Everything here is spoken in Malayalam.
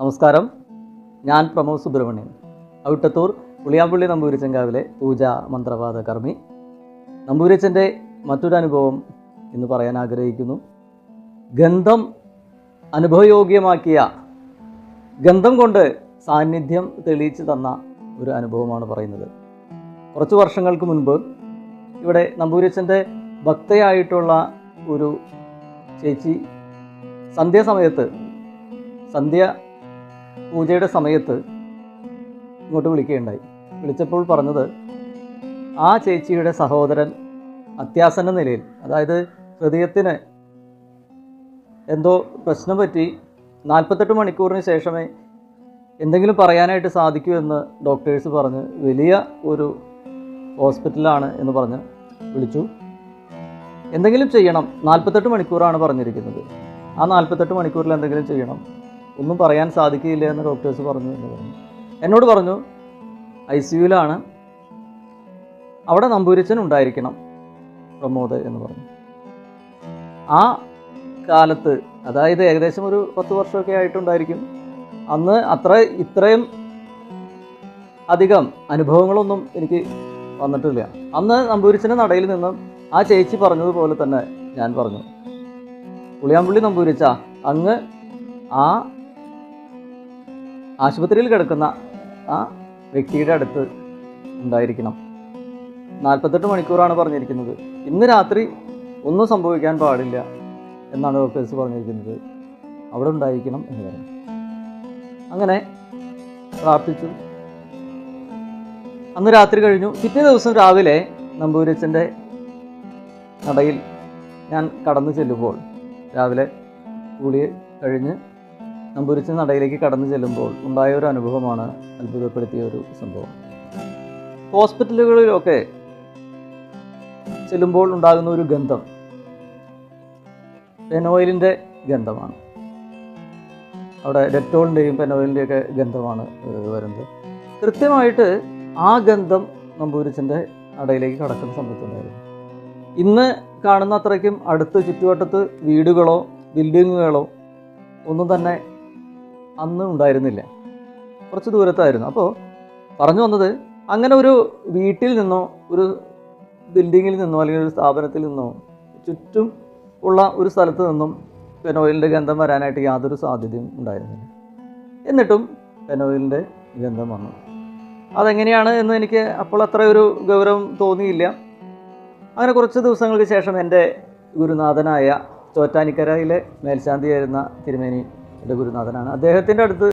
നമസ്കാരം. ഞാൻ പ്രമോദ് സുബ്രഹ്മണ്യൻ. ഔട്ടത്തൂർ പുളിയാമ്പള്ളി നമ്പൂരിച്ചങ്കാവിലെ പൂജ മന്ത്രവാദ കർമ്മി. നമ്പൂരിച്ചന്റെ മറ്റൊരു അനുഭവം ഇന്ന് പറയാൻ ആഗ്രഹിക്കുന്നു. ഗന്ധം അനുഭവയോഗ്യമാക്കിയ ഗന്ധം കൊണ്ട് സാന്നിധ്യം തെളിയിച്ചു തന്ന ഒരു അനുഭവമാണ് പറയുന്നത്. കുറച്ച് വർഷങ്ങൾക്ക് മുൻപ് ഇവിടെ നമ്പൂരിച്ചന്റെ ഭക്തയായിട്ടുള്ള ഒരു ചേച്ചി സന്ധ്യാസമയത്ത് സന്ധ്യ പൂജയുടെ സമയത്ത് ഇങ്ങോട്ട് വിളിക്കുകയുണ്ടായി. വിളിച്ചപ്പോൾ പറഞ്ഞത് ആ ചേച്ചിയുടെ സഹോദരൻ അത്യാസന്ന നിലയിൽ അതായത് ഹൃദയത്തിന് എന്തോ പ്രശ്നം പറ്റി നാൽപ്പത്തെട്ട് മണിക്കൂറിന് ശേഷമേ എന്തെങ്കിലും പറയാനായിട്ട് സാധിക്കൂ എന്ന് ഡോക്ടേഴ്സ് പറഞ്ഞ് വലിയ ഒരു ഹോസ്പിറ്റലാണ് എന്ന് പറഞ്ഞ് വിളിച്ചു. എന്തെങ്കിലും ചെയ്യണം നാൽപ്പത്തെട്ട് മണിക്കൂറാണ് പറഞ്ഞിരിക്കുന്നത്. ആ നാൽപ്പത്തെട്ട് മണിക്കൂറിൽ എന്തെങ്കിലും ചെയ്യണം. ഒന്നും പറയാൻ സാധിക്കില്ല എന്ന് ഡോക്ടേഴ്സ് പറഞ്ഞു എന്ന് പറഞ്ഞു. എന്നോട് പറഞ്ഞു ഐ സിയുലാണ് അവിടെ നമ്പൂരിച്ചൻ ഉണ്ടായിരിക്കണം പ്രമോദ് എന്ന് പറഞ്ഞു. ആ കാലത്ത് അതായത് ഏകദേശം ഒരു പത്ത് വർഷമൊക്കെ ആയിട്ടുണ്ടായിരിക്കും. അന്ന് അത്ര ഇത്രയും അധികം അനുഭവങ്ങളൊന്നും എനിക്ക് വന്നിട്ടില്ല. അന്ന് നമ്പൂരിച്ചന്റെ നടയിൽ നിന്നും ആ ചേച്ചി പറഞ്ഞതുപോലെ തന്നെ ഞാൻ പറഞ്ഞു. പുളിയാമ്പുള്ളി നമ്പൂരിച്ച അങ്ങ് ആ ആശുപത്രിയിൽ കിടക്കുന്ന ആ വ്യക്തിയുടെ അടുത്ത് ഉണ്ടായിരിക്കണം. നാൽപ്പത്തെട്ട് മണിക്കൂറാണ് പറഞ്ഞിരിക്കുന്നത്. ഇന്ന് രാത്രി ഒന്നും സംഭവിക്കാൻ പാടില്ല എന്നാണ് ഡോക്ടേഴ്സ് പറഞ്ഞിരിക്കുന്നത്. അവിടെ ഉണ്ടായിരിക്കണം എന്ന് പറഞ്ഞു അങ്ങനെ പ്രാർത്ഥിച്ചു. അന്ന് രാത്രി കഴിഞ്ഞു. പിറ്റേ ദിവസം രാവിലെ നമ്പൂരച്ചന്റെ നടയിൽ ഞാൻ കടന്നു ചെല്ലുമ്പോൾ രാവിലെ കൂളി കഴിഞ്ഞ് നമ്പൂരിച്ചൻ നടയിലേക്ക് കടന്നു ചെല്ലുമ്പോൾ ഉണ്ടായ ഒരു അനുഭവമാണ് അത്ഭുതപ്പെടുത്തിയ ഒരു സംഭവം. ഹോസ്പിറ്റലുകളിലൊക്കെ ചെല്ലുമ്പോൾ ഉണ്ടാകുന്ന ഒരു ഗന്ധം പെനോയിലിന്റെ ഗന്ധമാണ്. അവിടെ ഡെറ്റോളിന്റെയും പെനോയിലിന്റെയും ഒക്കെ ഗന്ധമാണ് വരുന്നത്. കൃത്യമായിട്ട് ആ ഗന്ധം നമ്പൂരിച്ചന്റെ നടയിലേക്ക് കടക്കുന്ന സമയത്തുണ്ടായിരുന്നു. ഇന്ന് കാണുന്ന അത്രയ്ക്കും അടുത്ത് ചുറ്റുവട്ടത്ത് വീടുകളോ ബിൽഡിങ്ങുകളോ ഒന്നും തന്നെ അന്ന് ഉണ്ടായിരുന്നില്ല. കുറച്ച് ദൂരത്തായിരുന്നു. അപ്പോൾ പറഞ്ഞു വന്നത് അങ്ങനെ ഒരു വീട്ടിൽ നിന്നോ ഒരു ബിൽഡിങ്ങിൽ നിന്നോ അല്ലെങ്കിൽ ഒരു സ്ഥാപനത്തിൽ നിന്നോ ചുറ്റും ഉള്ള ഒരു സ്ഥലത്ത് നിന്നും പെനോയിലിന്റെ ഗന്ധം വരാനായിട്ട് യാതൊരു സാധ്യതയും ഉണ്ടായിരുന്നില്ല. എന്നിട്ടും പെനോയിലിന്റെ ഗന്ധം വന്നു. അതെങ്ങനെയാണ് എന്ന് എനിക്ക് അപ്പോൾ അത്ര ഒരു ഗൗരവം തോന്നിയില്ല. അങ്ങനെ കുറച്ച് ദിവസങ്ങൾക്ക് ശേഷം എന്റെ ഗുരുനാഥനായ ചോറ്റാനിക്കരയിലെ മേൽശാന്തിയായിരുന്ന തിരുമേനിയുടെ ഗുരുനാഥനാണ്. അദ്ദേഹത്തിന്റെ അടുത്ത്